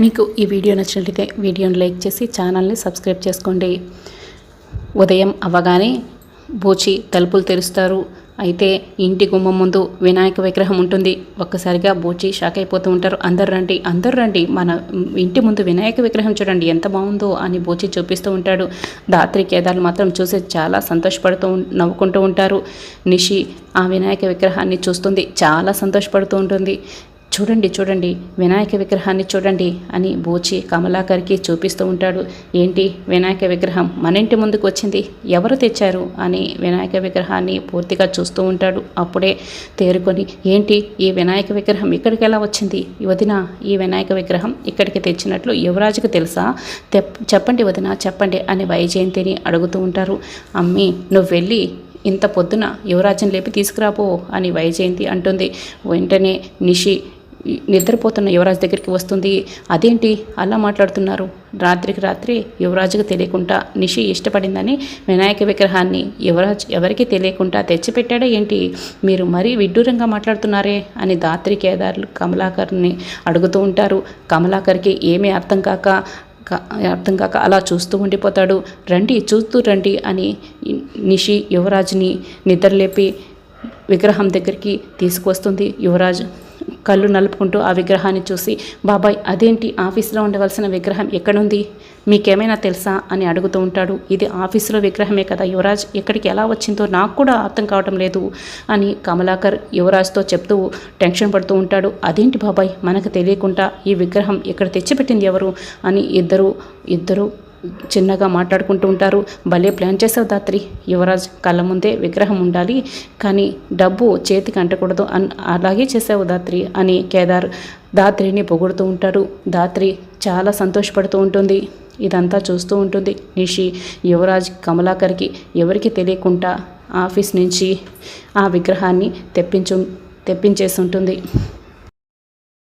మీకు ఈ వీడియో నచ్చినట్లయితే వీడియోని లైక్ చేసి ఛానల్ని సబ్స్క్రైబ్ చేసుకోండి. ఉదయం అవ్వగానే బూచి తలుపులు తెరుస్తారు. అయితే ఇంటి గుమ్మం ముందు వినాయక విగ్రహం ఉంటుంది. ఒక్కసారిగా బూచి షాక్ అయిపోతూ ఉంటారు. అందరు రండి అందరు రండి. మన ఇంటి ముందు వినాయక విగ్రహం చూడండి ఎంత బాగుందో అని బూచి చూపిస్తూ ఉంటాడు. దాత్రి కేదాలు మాత్రం చూసి చాలా సంతోషపడుతూ నవ్వుకుంటూ ఉంటారు. నిషి ఆ వినాయక విగ్రహాన్ని చూస్తుంది. చాలా సంతోషపడుతూ ఉంటుంది. చూడండి చూడండి వినాయక విగ్రహాన్ని చూడండి అని బూచి కమలాకర్కి చూపిస్తూ ఉంటాడు. ఏంటి వినాయక విగ్రహం? మన ఇంటి ముందుకు వచ్చింది. ఎవరు తెచ్చారు? అని వినాయక విగ్రహాన్ని పూర్తిగా చూస్తూ ఉంటాడు. అప్పుడే తేరుకొని ఏంటి ఈ వినాయక విగ్రహం ఇక్కడికి ఎలా వచ్చింది? వదిన ఈ వినాయక విగ్రహం ఇక్కడికి తెచ్చినట్లు యువరాజుకు తెలుసా? తెప్- చెప్పండి వదిన చెప్పండి అని వైజయంతిని అడుగుతూ ఉంటారు. అమ్మి నువ్వు వెళ్ళి ఇంత పొద్దున యువరాజుని లేపి తీసుకురాపో అని వైజయంతి అంటుంది. వెంటనే నిషి నిద్రపోతున్న యువరాజు దగ్గరికి వస్తుంది. అదేంటి? అలా మాట్లాడుతున్నారు. రాత్రికి రాత్రి యువరాజుకు తెలియకుండా నిషి ఇష్టపడిందని వినాయక విగ్రహాన్ని యువరాజ్ ఎవరికి తెలియకుండా తెచ్చిపెట్టాడా ఏంటి? మీరు మరీ విడ్డూరంగా మాట్లాడుతున్నారే? అని దాత్రి కేదారులు కమలాకర్ని అడుగుతూ ఉంటారు. కమలాకర్కి ఏమీ అర్థం కాక అర్థం కాక అలా చూస్తూ ఉండిపోతాడు. రండి చూస్తూ రండి అని నిషి యువరాజుని నిద్రలేపి విగ్రహం దగ్గరికి తీసుకువస్తుంది. యువరాజు కళ్ళు నలుపుకుంటూ ఆ విగ్రహాన్ని చూసి బాబాయ్ అదేంటి? ఆఫీస్లో ఉండవలసిన విగ్రహం ఎక్కడుంది? మీకేమైనా తెలుసా? అని అడుగుతూ ఉంటాడు. ఇది ఆఫీసులో విగ్రహమే కదా యువరాజ్. ఎక్కడికి ఎలా వచ్చిందో నాకు కూడా అర్థం కావటం లేదు అని కమలాకర్ యువరాజ్తో చెప్తూ టెన్షన్ పడుతూ ఉంటాడు. అదేంటి బాబాయ్? మనకు తెలియకుండా ఈ విగ్రహం ఇక్కడ తెచ్చిపెట్టింది ఎవరు? అని ఇద్దరు ఇద్దరు చిన్నగా మాట్లాడుకుంటూ ఉంటారు. భలే ప్లాన్ చేసావు దాత్రి యువరాజ్ కళ్ళ ముందే విగ్రహం ఉండాలి. కానీ డబ్బు చేతికి అంటకూడదు అన్ అలాగే చేసావు దాత్రి అని కేదార్ దాత్రిని పొగుడుతూ ఉంటాడు. దాత్రి చాలా సంతోషపడుతూ ఉంటుంది. ఇదంతా చూస్తూ ఉంటుంది. నిషి యువరాజ్ కమలాకర్కి ఎవరికి తెలియకుండా ఆఫీస్ నుంచి ఆ విగ్రహాన్ని తెప్పించు తెప్పించేసి ఉంటుంది.